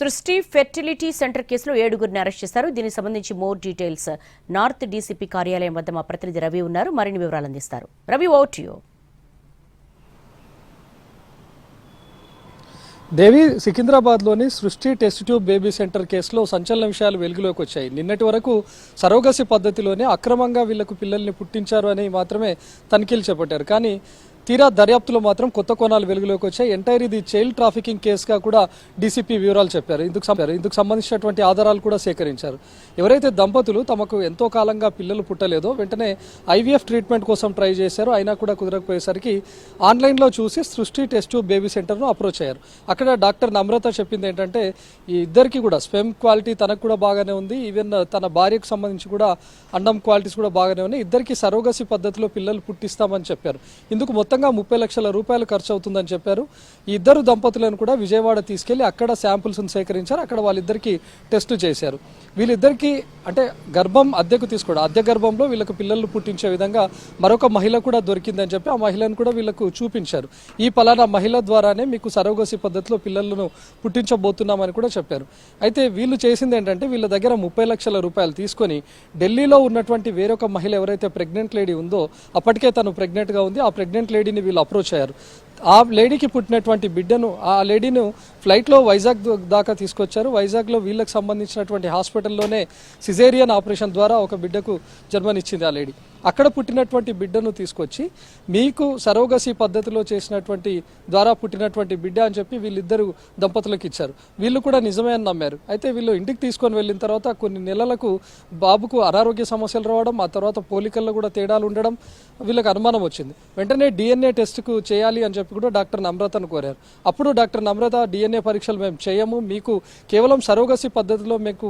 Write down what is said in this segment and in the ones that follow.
సృష్టి fertility centre కేసులో ఏడుగురిని అరెస్ట్ చేశారు. దీనికి సంబంధించి మోర్ డీటెయిల్స్ నార్త్ డీసీపీ కార్యాలయం వద్ద మా ప్రతినిధి రవి ఉన్నారు. మరిన్ని వివరాలు అందిస్తారు. రవి ఓట్ యూ. దేవి సికింద్రాబాద్లోని Srishti test tube baby centre కేసులో సంచలన విషయాలు వెలుగులోకి వచ్చాయి. నిన్నటి వరకు సరోగసి పద్ధతిలోనే అక్రమంగా వీళ్ళకు పిల్లల్ని పుట్టించారు అని మాత్రమే తనిఖీలు చేపట్టారు. కానీ తీరా దర్యాప్తులో మాత్రం కొత్త కోణాలు వెలుగులోకి వచ్చాయి. ఎంటైర్ ఇది చైల్డ్ ట్రాఫికింగ్ కేసుగా కూడా డీసీపీ వివరాలు చెప్పారు. ఇందుకు చెప్పారు. ఇందుకు సంబంధించినటువంటి ఆధారాలు కూడా సేకరించారు. ఎవరైతే దంపతులు తమకు ఎంతో కాలంగా పిల్లలు పుట్టలేదో వెంటనే ఐవీఎఫ్ ట్రీట్మెంట్ కోసం ట్రై చేశారు. అయినా కూడా కుదరకపోయేసరికి ఆన్లైన్లో చూసి సృష్టి టెస్ట్ బేబీ సెంటర్ను అప్రోచ్ అయ్యారు. అక్కడ డాక్టర్ నమ్రత చెప్పింది ఏంటంటే ఈ ఇద్దరికి కూడా స్పెమ్ క్వాలిటీ తనకు కూడా బాగానే ఉంది. ఈవెన్ తన భార్యకు సంబంధించి కూడా అండం క్వాలిటీస్ కూడా బాగానే ఉన్నాయి. ఇద్దరికి సరోగసి పద్ధతిలో పిల్లలు పుట్టిస్తామని చెప్పారు. ఇందుకు మొత్తంగా ముప్పై లక్షల రూపాయలు ఖర్చు అవుతుందని చెప్పారు. ఈ ఇద్దరు దంపతులను కూడా విజయవాడ తీసుకెళ్ళి అక్కడ శాంపుల్స్ను సేకరించారు. అక్కడ వాళ్ళిద్దరికీ టెస్ట్ చేశారు. వీళ్ళిద్దరికీ అంటే గర్భం అద్దెకు తీసుకోవడం అద్దె గర్భంలో వీళ్ళకు పిల్లలు పుట్టించే విధంగా మరొక మహిళ కూడా దొరికిందని చెప్పి ఆ మహిళను కూడా వీళ్ళకు చూపించారు. ఈ పలానా మహిళ ద్వారానే మీకు సరోగసి పద్ధతిలో పిల్లలను పుట్టించబోతున్నామని కూడా చెప్పారు. అయితే వీళ్ళు చేసింది ఏంటంటే వీళ్ళ దగ్గర ముప్పై లక్షల రూపాయలు తీసుకొని ఢిల్లీలో ఉన్నటువంటి వేరొక మహిళ ఎవరైతే ప్రెగ్నెంట్ లేడీ ఉందో అప్పటికే తను ప్రెగ్నెంట్గా ఉంది. ఆ ప్రెగ్నెంట్ లేడీని వీళ్ళు అప్రోచ్ అయ్యారు. ఆ లేడీకి పుట్టినటువంటి బిడ్డను ఆ లేడీను ఫ్లైట్లో వైజాగ్ దాకా తీసుకొచ్చారు. వైజాగ్లో వీళ్ళకి సంబంధించినటువంటి హాస్పిటల్లోనే సిజేరియన్ ఆపరేషన్ ద్వారా ఒక బిడ్డకు జన్మనిచ్చింది ఆ లేడీ. అక్కడ పుట్టినటువంటి బిడ్డను తీసుకొచ్చి మీకు సరోగసి పద్ధతిలో చేసినటువంటి ద్వారా పుట్టినటువంటి బిడ్డ అని చెప్పి వీళ్ళిద్దరు దంపతులకు ఇచ్చారు. వీళ్ళు కూడా నిజమే అని నమ్మారు. అయితే వీళ్ళు ఇంటికి తీసుకొని వెళ్ళిన తర్వాత కొన్ని నెలలకు బాబుకు అనారోగ్య సమస్యలు రావడం ఆ తర్వాత పోలికల్లో కూడా తేడాలు ఉండడం వీళ్ళకి అనుమానం వచ్చింది. వెంటనే డిఎన్ఏ టెస్ట్కు చేయాలి అని చెప్పి కూడా డాక్టర్ నమ్రతను కోరారు. అప్పుడు డాక్టర్ నమ్రత డిఎన్ఏ పరీక్షలు మేము చేయము మీకు కేవలం సరోగసి పద్ధతిలో మీకు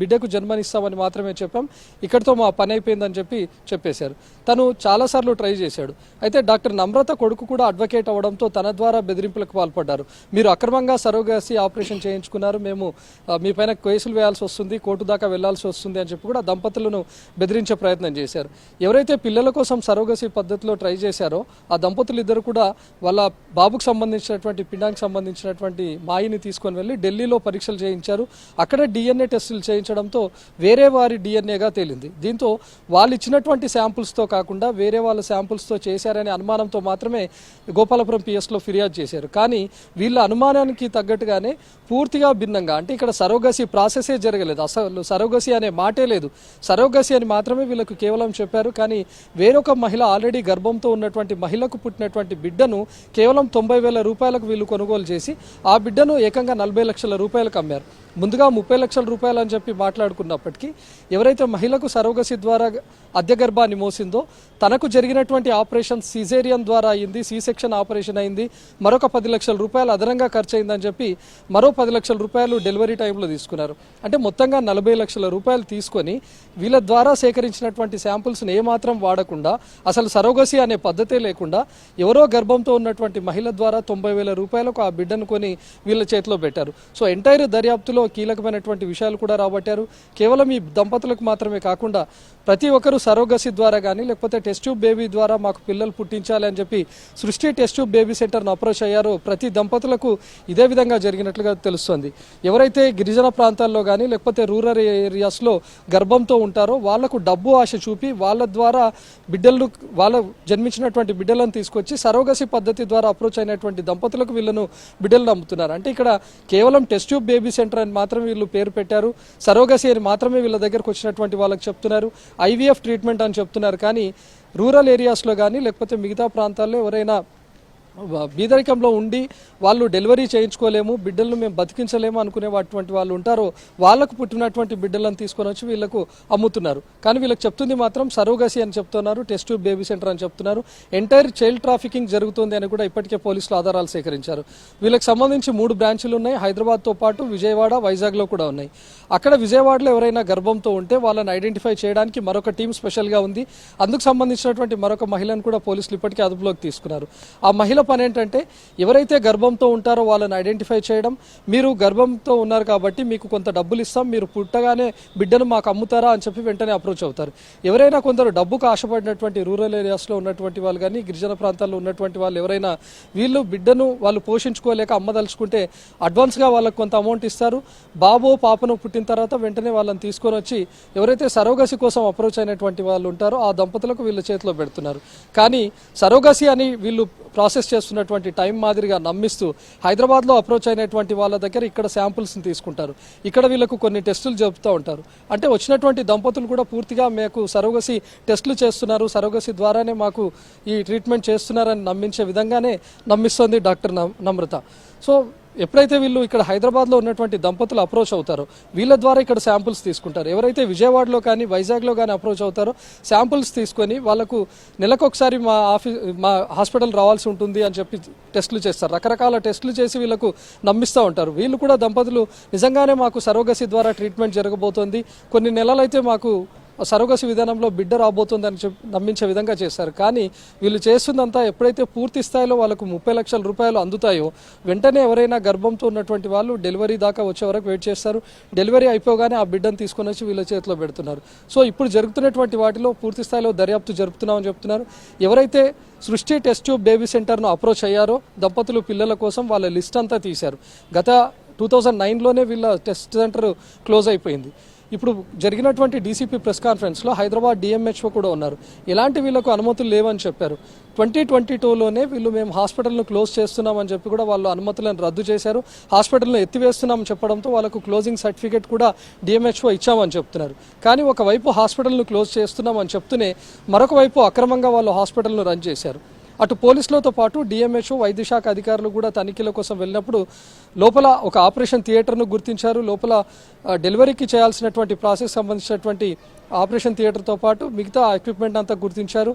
బిడ్డకు జన్మనిస్తామని మాత్రమే చెప్పాం. ఇక్కడితో మా పని అయిపోయిందని చెప్పి చెప్పేశారు. తను చాలాసార్లు ట్రై చేశాడు. అయితే డాక్టర్ నమ్రత కొడుకు కూడా అడ్వకేట్ అవ్వడంతో తన ద్వారా బెదిరింపులకు పాల్పడ్డారు. మీరు అక్రమంగా సరోగసి ఆపరేషన్ చేయించుకున్నారు. మేము మీ పైన కేసులు వేయాల్సి వస్తుంది కోర్టు దాకా వెళ్ళాల్సి వస్తుంది అని చెప్పి కూడా దంపతులను బెదిరించే ప్రయత్నం చేశారు. ఎవరైతే పిల్లల కోసం సరోగసి పద్ధతిలో ట్రై చేశారో ఆ దంపతులు ఇద్దరు కూడా వాళ్ళ బాబుకు సంబంధించినటువంటి పిండానికి సంబంధించినటువంటి మాయిని తీసుకొని వెళ్ళి ఢిల్లీలో పరీక్షలు చేయించారు. అక్కడ డిఎన్ఏ టెస్టులు చేయించడంతో వేరే వారి డిఎన్ఏగా తేలింది. దీంతో వాళ్ళు ఇచ్చినటువంటి శాంపుల్స్తో కాకుండా వేరే వాళ్ళ శాంపుల్స్తో చేశారనే అనుమానంతో మాత్రమే గోపాలపురం పిఎస్లో ఫిర్యాదు చేశారు. కానీ వీళ్ళ అనుమానానికి తగ్గట్టుగానే పూర్తిగా భిన్నంగా అంటే ఇక్కడ సరోగసి ప్రాసెసే జరగలేదు. అసలు సరోగసి అనే మాటే లేదు. సరోగసి అని మాత్రమే వీళ్ళకు కేవలం చెప్పారు. కానీ వేరొక మహిళ ఆల్రెడీ గర్భంతో ఉన్నటువంటి మహిళకు పుట్టినటువంటి బిడ్డను కేవలం తొంభై వేల రూపాయలకు వీళ్ళు కొనుగోలు చేసి ఆ బిడ్డను ఏకంగా నలభై లక్షల రూపాయలకు అమ్మారు. ముందుగా ముప్పై లక్షల రూపాయలు అని చెప్పి మాట్లాడుకున్నప్పటికీ ఎవరైతే మహిళకు సరోగసి ద్వారా అద్దె గర్భాన్ని మోసిందో తనకు జరిగినటువంటి ఆపరేషన్ సిజేరియన్ ద్వారా అయింది సి సెక్షన్ ఆపరేషన్ అయింది. మరొక పది లక్షల రూపాయలు అదనంగా ఖర్చు అయిందని చెప్పి మరో పది లక్షల రూపాయలు డెలివరీ టైంలో తీసుకున్నారు. అంటే మొత్తంగా నలభై లక్షల రూపాయలు తీసుకొని వీళ్ళ ద్వారా సేకరించినటువంటి శాంపుల్స్ని ఏమాత్రం వాడకుండా అసలు సరోగసి అనే పద్ధతే లేకుండా ఎవరో గర్భంతో ఉన్నటువంటి మహిళ ద్వారా తొంభై వేల రూపాయలకు ఆ బిడ్డను కొని వీళ్ళ చేతిలో పెట్టారు. సో ఎంటైర్ దర్యాప్తులో కీలకమైనటువంటి విషయాలు కూడా రాబట్టారు. కేవలం ఈ దంపతులకు మాత్రమే కాకుండా ప్రతి ఒక్కరూ సరోగసి ద్వారా కానీ లేకపోతే టెస్ట్ ట్యూబ్ బేబీ ద్వారా మాకు పిల్లలు పుట్టించాలి అని చెప్పి సృష్టి టెస్ట్ ట్యూబ్ బేబీ సెంటర్ను అప్రోచ్ అయ్యారో ప్రతి దంపతులకు ఇదే విధంగా జరిగినట్లుగా తెలుస్తుంది. ఎవరైతే గిరిజన ప్రాంతాల్లో కానీ లేకపోతే రూరల్ ఏరియాస్లో గర్భంతో ఉంటారో వాళ్ళకు డబ్బు ఆశ చూపి వాళ్ళ ద్వారా బిడ్డలను వాళ్ళ జన్మించినటువంటి బిడ్డలను తీసుకొచ్చి సరోగసి పద్ధతి ద్వారా అప్రోచ్ అయినటువంటి దంపతులకు వీళ్ళను బిడ్డలు నమ్ముతున్నారు. అంటే ఇక్కడ కేవలం టెస్ట్ ట్యూబ్ బేబీ సెంటర్ అని మాత్రమే వీళ్ళు పేరు పెట్టారు. సరోగసి అని మాత్రమే వీళ్ళ దగ్గరకు వచ్చినటువంటి వాళ్ళకి చెప్తున్నారు. ఐవీఎఫ్ ట్రీట్మెంట్ అని చెప్తున్నారు కానీ రూరల్ ఏరియాస్లో కానీ లేకపోతే మిగతా ప్రాంతాల్లో ఎవరైనా బీదరికంలో ఉండి వాళ్ళు డెలివరీ చేయించుకోలేము బిడ్డలను మేము బతికించలేము అనుకునే అటువంటి వాళ్ళు ఉంటారో వాళ్ళకు పుట్టినటువంటి బిడ్డలను తీసుకొని వచ్చి వీళ్ళకు అమ్ముతున్నారు. కానీ వీళ్ళకి చెప్తుంది మాత్రం సరోగసి అని చెప్తున్నారు టెస్ట్ ట్యూబ్ బేబీ సెంటర్ అని చెప్తున్నారు. ఎంటైర్ చైల్డ్ ట్రాఫికింగ్ జరుగుతుంది అని కూడా ఇప్పటికే పోలీసులు ఆధారాలు సేకరించారు. వీళ్ళకి సంబంధించి మూడు బ్రాంచులు ఉన్నాయి హైదరాబాద్తో పాటు విజయవాడ వైజాగ్లో కూడా ఉన్నాయి. అక్కడ విజయవాడలో ఎవరైనా గర్భంతో ఉంటే వాళ్ళని ఐడెంటిఫై చేయడానికి మరొక టీం స్పెషల్గా ఉంది. అందుకు సంబంధించినటువంటి మరొక మహిళను కూడా పోలీసులు ఇప్పటికే అదుపులోకి తీసుకున్నారు. ఆ మహిళ పని ఏంటంటే ఎవరైతే గర్భంతో ఉంటారో వాళ్ళని ఐడెంటిఫై చేయడం. మీరు గర్భంతో ఉన్నారు కాబట్టి మీకు కొంత డబ్బులు ఇస్తాం మీరు పుట్టగానే బిడ్డను మాకు అమ్ముతారా అని చెప్పి వెంటనే అప్రోచ్ అవుతారు. ఎవరైనా కొందరు డబ్బుకు ఆశపడినటువంటి రూరల్ ఏరియాస్లో ఉన్నటువంటి వాళ్ళు కానీ గిరిజన ప్రాంతాల్లో ఉన్నటువంటి వాళ్ళు ఎవరైనా వీళ్ళు బిడ్డను వాళ్ళు పోషించుకోలేక అమ్మదలుచుకుంటే అడ్వాన్స్గా వాళ్ళకి కొంత అమౌంట్ ఇస్తారు. బాబో పాపను పుట్టిన తర్వాత వెంటనే వాళ్ళని తీసుకొని వచ్చి ఎవరైతే సరోగసి కోసం అప్రోచ్ అయినటువంటి వాళ్ళు ఉంటారో ఆ దంపతులకు వీళ్ళ చేతిలో పెడుతున్నారు. కానీ సరోగసి అని వీళ్ళు ప్రాసెస్ చేస్తున్నటువంటి టైం మాదిరిగా నమ్మిస్తూ హైదరాబాద్లో అప్రోచ్ అయినటువంటి వాళ్ళ దగ్గర ఇక్కడ శాంపుల్స్ని తీసుకుంటారు. ఇక్కడ వీళ్ళకు కొన్ని టెస్టులు చెబుతూ ఉంటారు. అంటే వచ్చినటువంటి దంపతులు కూడా పూర్తిగా మీకు సరోగసి టెస్టులు చేస్తున్నారు. సరోగసి ద్వారానే మాకు ఈ ట్రీట్మెంట్ చేస్తున్నారని నమ్మించే విధంగానే నమ్మిస్తోంది డాక్టర్ నమ్రత. సో ఎప్పుడైతే వీళ్ళు ఇక్కడ హైదరాబాద్లో ఉన్నటువంటి దంపతులు అప్రోచ్ అవుతారో వీళ్ళ ద్వారా ఇక్కడ శాంపుల్స్ తీసుకుంటారు. ఎవరైతే విజయవాడలో కానీ వైజాగ్లో కానీ అప్రోచ్ అవుతారో శాంపుల్స్ తీసుకొని వాళ్ళకు నెలకొకసారి మా ఆఫీస్ మా హాస్పిటల్ రావాల్సి ఉంటుంది అని చెప్పి టెస్టులు చేస్తారు. రకరకాల టెస్టులు చేసి వీళ్ళకు నమ్మిస్తూ ఉంటారు. వీళ్ళు కూడా దంపతులు నిజంగానే మాకు సరోగసి ద్వారా ట్రీట్మెంట్ జరగబోతోంది. కొన్ని నెలలైతే మాకు సరోగసి విధానంలో బిడ్డ రాబోతుందని చెప్పి నమ్మించే విధంగా చేశారు. కానీ వీళ్ళు చేస్తుందంతా ఎప్పుడైతే పూర్తి స్థాయిలో వాళ్ళకు ముప్పై లక్షల రూపాయలు అందుతాయో వెంటనే ఎవరైనా గర్భంతో ఉన్నటువంటి వాళ్ళు డెలివరీ దాకా వచ్చే వరకు వెయిట్ చేస్తారు. డెలివరీ అయిపోగానే ఆ బిడ్డను తీసుకొని వచ్చి వీళ్ళ చేతిలో పెడుతున్నారు. సో ఇప్పుడు జరుగుతున్నటువంటి వాటిలో పూర్తి స్థాయిలో దర్యాప్తు జరుపుతున్నామని చెప్తున్నారు. ఎవరైతే సృష్టి టెస్ట్ ట్యూబ్ బేబీ సెంటర్ను అప్రోచ్ అయ్యారో దంపతులు పిల్లల కోసం వాళ్ళ లిస్ట్ అంతా తీశారు. గత టూ థౌజండ్ నైన్లోనే వీళ్ళ టెస్ట్ సెంటర్ క్లోజ్ అయిపోయింది. ఇప్పుడు జరిగినటువంటి డీసీపీ ప్రెస్ కాన్ఫరెన్స్లో హైదరాబాద్ డిఎంహెచ్ఓ కూడా ఉన్నారు. ఎలాంటి వీళ్ళకు అనుమతులు లేవని చెప్పారు. ట్వంటీ ట్వంటీ టూలోనే వీళ్ళు మేము హాస్పిటల్ను క్లోజ్ చేస్తున్నామని చెప్పి కూడా వాళ్ళు అనుమతులను రద్దు చేశారు. హాస్పిటల్ను ఎత్తివేస్తున్నామని చెప్పడంతో వాళ్ళకు క్లోజింగ్ సర్టిఫికేట్ కూడా డిఎంహెచ్ఓ ఇచ్చామని చెప్తున్నారు. కానీ ఒకవైపు హాస్పిటల్ను క్లోజ్ చేస్తున్నామని చెప్తూనే మరొక వైపు అక్రమంగా వాళ్ళు హాస్పిటల్ను రన్ చేశారు. అటు పోలీసులతో పాటు డిఎంహెచ్ఓ వైద్య శాఖ అధికారులు కూడా తనిఖీల కోసం వెళ్ళినప్పుడు లోపల ఒక ఆపరేషన్ థియేటర్ను గుర్తించారు. లోపల డెలివరీకి చేయాల్సినటువంటి ప్రాసెస్ సంబంధించినటువంటి ఆపరేషన్ థియేటర్తో పాటు మిగతా ఎక్విప్మెంట్ అంతా గుర్తించారు.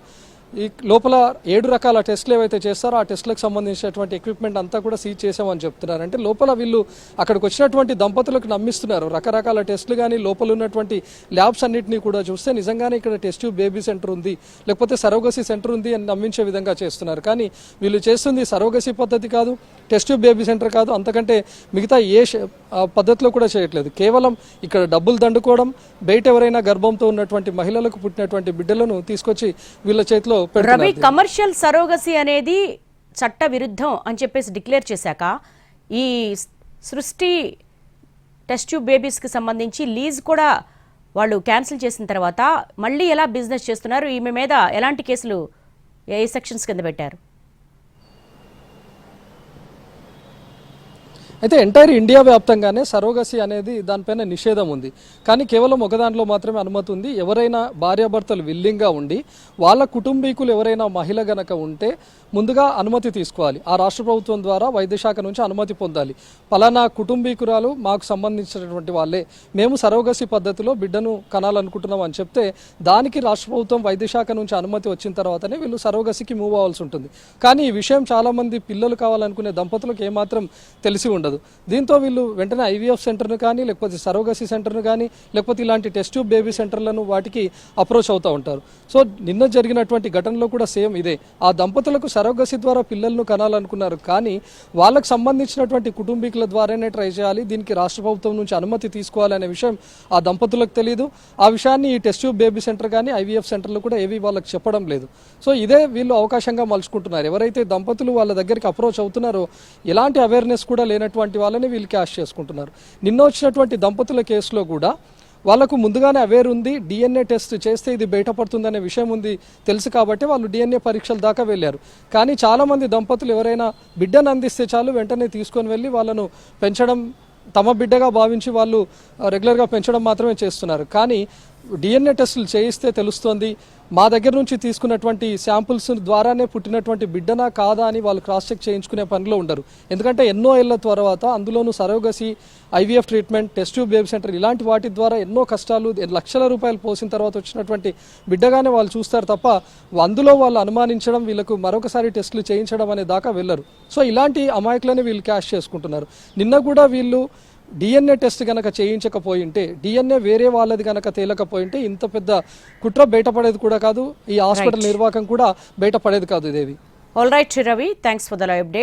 ఈ లోపల ఏడు రకాల టెస్టులు ఏవైతే చేస్తారో ఆ టెస్టులకు సంబంధించినటువంటి ఎక్విప్మెంట్ అంతా కూడా సీజ్ చేసామని చెప్తున్నారు అంటే లోపల వీళ్ళు అక్కడికి వచ్చినటువంటి దంపతులకు నమ్మిస్తున్నారు. రకరకాల టెస్టులు కానీ లోపల ఉన్నటువంటి ల్యాబ్స్ అన్నింటినీ కూడా చూస్తే నిజంగానే ఇక్కడ టెస్ట్ ట్యూబ్ బేబీ సెంటర్ ఉంది లేకపోతే సరోగసి సెంటర్ ఉంది అని నమ్మించే విధంగా చేస్తున్నారు. కానీ వీళ్ళు చేస్తుంది సరోగసీ పద్ధతి కాదు టెస్ట్ ట్యూబ్ బేబీ సెంటర్ కాదు. అంతకంటే మిగతా ఏ పద్ధతిలో కూడా చేయట్లేదు. కేవలం ఇక్కడ డబ్బులు దండుకోవడం బయట ఎవరైనా గర్భంతో ఉన్నటువంటి మహిళలకు పుట్టినటువంటి బిడ్డలను తీసుకొచ్చి వీళ్ళ చేతిలో రవి కమర్షియల్ సరోగసి అనేది చట్ట విరుద్ధం అని చెప్పేసి డిక్లేర్ చేశాక ఈ సృష్టి టెస్ట్ ట్యూబ్ బేబీస్కి సంబంధించి లీజ్ కూడా వాళ్ళు క్యాన్సిల్ చేసిన తర్వాత మళ్ళీ ఎలా బిజినెస్ చేస్తున్నారు? ఈమె మీద ఎలాంటి కేసులు ఏ సెక్షన్స్ కింద పెట్టారు? అయితే ఎంటైర్ ఇండియా వ్యాప్తంగానే సరోగసి అనేది దానిపైన నిషేధం ఉంది. కానీ కేవలం ఒక దాంట్లో మాత్రమే అనుమతి ఉంది. ఎవరైనా భార్యాభర్తలు విల్లింగ్గా ఉండి వాళ్ళ కుటుంబీకులు ఎవరైనా మహిళ గనక ఉంటే ముందుగా అనుమతి తీసుకోవాలి. ఆ రాష్ట్ర ప్రభుత్వం ద్వారా వైద్యశాఖ నుంచి అనుమతి పొందాలి. పలానా కుటుంబీకురాలు మాకు సంబంధించినటువంటి వాళ్ళే. మేము సరోగసి పద్ధతిలో బిడ్డను కనాలనుకుంటున్నాం అని చెప్తే దానికి రాష్ట్ర ప్రభుత్వం వైద్యశాఖ నుంచి అనుమతి వచ్చిన తర్వాతనే వీళ్ళు సరోగసికి మూవ్ అవ్వాల్సి ఉంటుంది. కానీ ఈ విషయం చాలామంది పిల్లలు కావాలనుకునే దంపతులకు ఏమాత్రం తెలిసి ఉండదు. దీంతో వీళ్ళు వెంటనే ఐవీఎఫ్ సెంటర్ను కానీ లేకపోతే సరోగసి సెంటర్ను కానీ లేకపోతే ఇలాంటి టెస్ట్ ట్యూబ్ బేబీ సెంటర్లను వాటికి అప్రోచ్ అవుతూ ఉంటారు. సో నిన్న జరిగినటువంటి ఘటనలో కూడా సేమ్ ఇదే. ఆ దంపతులకు సరోగసి ద్వారా పిల్లలను కనాలనుకున్నారు. కానీ వాళ్ళకు సంబంధించినటువంటి కుటుంబీకుల ద్వారానే ట్రై చేయాలి. దీనికి రాష్ట్ర ప్రభుత్వం నుంచి అనుమతి తీసుకోవాలనే విషయం ఆ దంపతులకు తెలియదు ఆ విషయాన్ని ఈ టెస్ట్ ట్యూబ్ బేబీ సెంటర్ కానీ ఐవీఎఫ్ సెంటర్లు కూడా ఏవి వాళ్ళకి చెప్పడం లేదు. సో ఇదే వీళ్ళు అవకాశంగా మలుచుకుంటున్నారు. ఎవరైతే దంపతులు వాళ్ళ దగ్గరికి అప్రోచ్ అవుతున్నారో ఎలాంటి అవేర్నెస్ కూడా లేనటువంటి వాళ్ళని వీళ్ళు క్యాష్ చేసుకుంటున్నారు. నిన్న వచ్చినటువంటి దంపతుల కేసులో కూడా వాళ్ళకు ముందుగానే అవేర్ ఉంది డిఎన్ఏ టెస్ట్ చేస్తే ఇది బయటపడుతుందనే విషయం ఉంది తెలుసు కాబట్టి వాళ్ళు డిఎన్ఏ పరీక్షల దాకా వెళ్ళారు. కానీ చాలామంది దంపతులు ఎవరైనా బిడ్డను అందిస్తే చాలు వెంటనే తీసుకొని వెళ్ళి వాళ్ళను పెంచడం తమ బిడ్డగా భావించి వాళ్ళు రెగ్యులర్గా పెంచడం మాత్రమే చేస్తున్నారు. కానీ డిఎన్ఏ టెస్టులు చేయిస్తే తెలుస్తోంది. మా దగ్గర నుంచి తీసుకున్నటువంటి శాంపుల్స్ ద్వారానే పుట్టినటువంటి బిడ్డనా కాదా అని వాళ్ళు క్రాస్ చెక్ చేయించుకునే పనిలో ఉండరు. ఎందుకంటే ఎన్నో ఏళ్ళ తర్వాత అందులోనూ surrogacy IVF treatment test tube baby centre ఇలాంటి వాటి ద్వారా ఎన్నో కష్టాలు లక్షల రూపాయలు పోసిన తర్వాత వచ్చినటువంటి బిడ్డగానే వాళ్ళు చూస్తారు తప్ప అందులో వాళ్ళు అనుమానించడం వీళ్ళకు మరొకసారి టెస్టులు చేయించడం అనే దాకా వెళ్ళరు. సో ఇలాంటి అమాయకులని వీళ్ళు క్యాష్ చేసుకుంటున్నారు. నిన్న కూడా వీళ్ళు డిఎన్ఏ టెస్ట్ గనక చేయించకపోయింటే డిఎన్ఏ వేరే వాళ్ళది గనక తేలకపోయింటే ఇంత పెద్ద కుట్ర బయటపడేది కూడా కాదు ఈ హాస్పిటల్ నిర్వాహకం కూడా బయటపడేది కాదు ఇదేవి all right Ravi thanks for the update